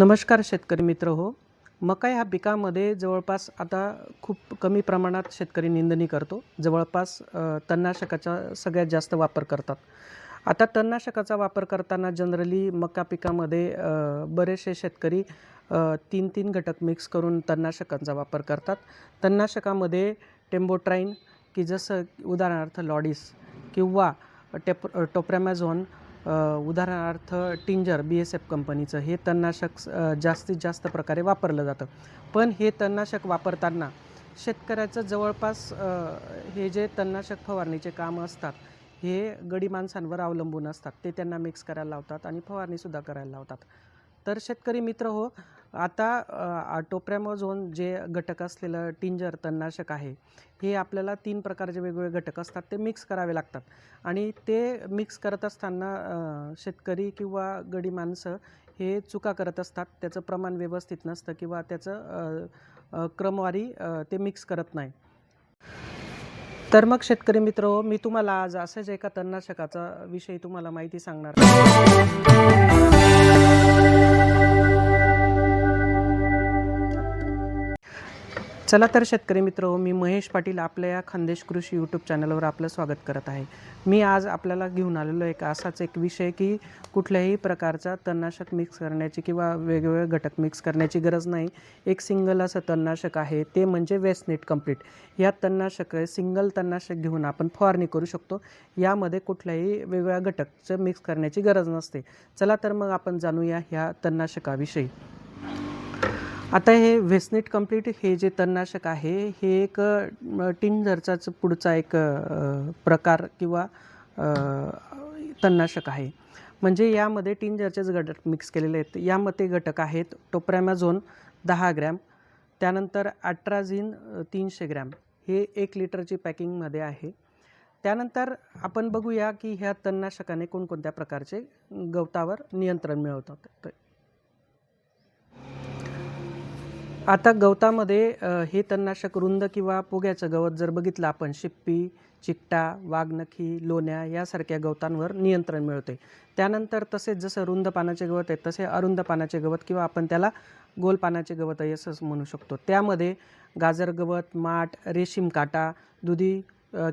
नमस्कार शेतकरी मित्र हो. मका ह्या पिकामध्ये जवळपास आता खूप कमी प्रमाणात शेतकरी निंदणी करतो. जवळपास तणनाशकाचा सगळ्यात जास्त वापर करतात. आता तणनाशकाचा वापर करताना जनरली मका पिकामध्ये बरेचसे शेतकरी तीन तीन घटक मिक्स करून तणनाशकांचा वापर करतात. तणनाशकामध्ये टेम्बोट्राईन की जसं उदाहरणार्थ लॉडिस किंवा टेप टोप्रॅमॅझॉन उदाहरणार्थ टिंजर बी एस एफ कंपनीचं हे तणनाशक जास्तीत जास्त प्रकारे वापरलं जातं. पण हे तणनाशक वापरताना शेतकऱ्याचं जवळपास हे जे तणनाशक फवारणीचे कामं असतात हे गडी माणसांवर अवलंबून असतात. ते त्यांना मिक्स करायला लावतात आणि फवारणीसुद्धा करायला लावतात. तर शेतकरी मित्र हो आता टोप्रॅमोझोन जे घटक असलेलं टिंजर तणनाशक आहे हे आपल्याला तीन प्रकारचे वेगवेगळे घटक असतात ते मिक्स करावे लागतात. आणि ते मिक्स करत असताना शेतकरी किंवा गडी माणसं हे चुका करत असतात त्याचं प्रमाण व्यवस्थित नसतं किंवा त्याचं क्रमवारी ते मिक्स करत नाही. तर मग शेतकरी मित्र हो, मी तुम्हाला आज असंच एका तणनाशकाचा विषयी तुम्हाला माहिती सांगणार चला तर शेतकरी मित्र हो, मी महेश पाटील आपल्या या खानदेश कृषी यूट्यूब चॅनलवर आपलं स्वागत करत आहे. मी आज आपल्याला घेऊन आलेलो एक असाच एक विषय की कुठल्याही प्रकारचा तणनाशक मिक्स करण्याची किंवा वेगवेगळे घटक मिक्स करण्याची गरज नाही. एक सिंगल असं तणनाशक आहे ते म्हणजे वेस्टनेट कंप्लीट या तणनाशक सिंगल तणनाशक घेऊन आपण फवारणी करू शकतो. यामध्ये कुठल्याही वेगवेगळ्या घटकचं मिक्स करण्याची गरज नसते. चला तर मग आपण जाणूया ह्या तणनाशकाविषयी. आता हे व्हेस्नेट कंप्लीट हे जे तणनाशक आहे हे एक टिंजरचाच पुढचा एक प्रकार किंवा तणनाशक आहे. म्हणजे यामध्ये टिंजरचेच घटक मिक्स केलेले आहेत. यामध्ये घटक आहेत टोप्रॅमॅझोन दहा ग्रॅम त्यानंतर अट्राझिन तीनशे ग्रॅम. हे एक लिटरची पॅकिंगमध्ये आहे. त्यानंतर आपण बघूया की ह्या तणनाशकाने कोणकोणत्या प्रकारचे गवतावर नियंत्रण मिळवतात तर आता गवतामध्ये हे तणनाशक रुंद किंवा पोग्याचं गवत जर बघितलं आपण शिप्पी चिकटा वाघनखी लोण्या यासारख्या गवतांवर नियंत्रण मिळते त्यानंतर तसेच जसं रुंद पानाचे गवत आहे तसे अरुंद पानाचे गवत किंवा आपण त्याला गोल पानाचे गवत आहे असंच म्हणू शकतो. त्यामध्ये गाजर गवत माठ रेशीम काटा दुधी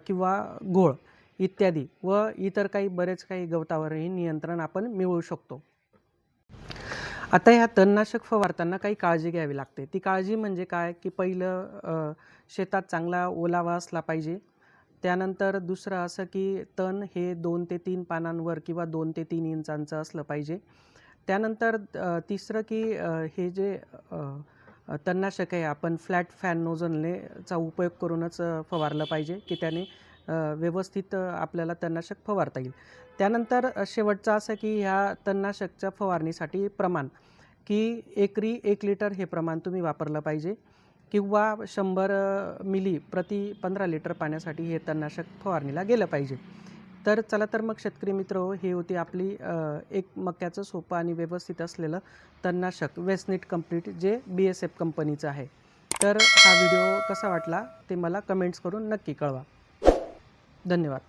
किंवा घोळ इत्यादी व इतर काही बरेच काही गवतावरही नियंत्रण आपण मिळवू शकतो. आता ह्या तणनाशक फवारताना काही काळजी घ्यावी लागते. ती काळजी म्हणजे काय? की पहिलं शेतात चांगला ओलावा असला पाहिजे. त्यानंतर दुसरं असं की तण हे दोन ते तीन पानांवर किंवा दोन ते तीन इंचांचं असलं पाहिजे. त्यानंतर तिसरं की हे जे तणनाशक आहे आपण फ्लॅट फॅन नोझलने उपयोग करूनच फवारलं पाहिजे की त्याने व्यवस्थित आपल्याला तणनाशक फवारता येईल. त्यानंतर शेवटचं असं की ह्या तणनाशकच्या फवारणीसाठी प्रमाण की एकरी एक लिटर हे प्रमाण तुम्ही वापरलं पाहिजे किंवा शंभर मिली प्रति पंधरा लिटर पाण्यासाठी हे तणनाशक फवारणीला गेलं पाहिजे. तर चला तर मग शेतकरी मित्र हो, ही होती आपली एक मक्याचं सोपं आणि व्यवस्थित असलेलं तणनाशक वेस्निट कंप्लीट जे बी एस एफ कंपनीचं आहे. तर हा व्हिडिओ कसा वाटला ते मला कमेंट्स करून नक्की कळवा. धन्यवाद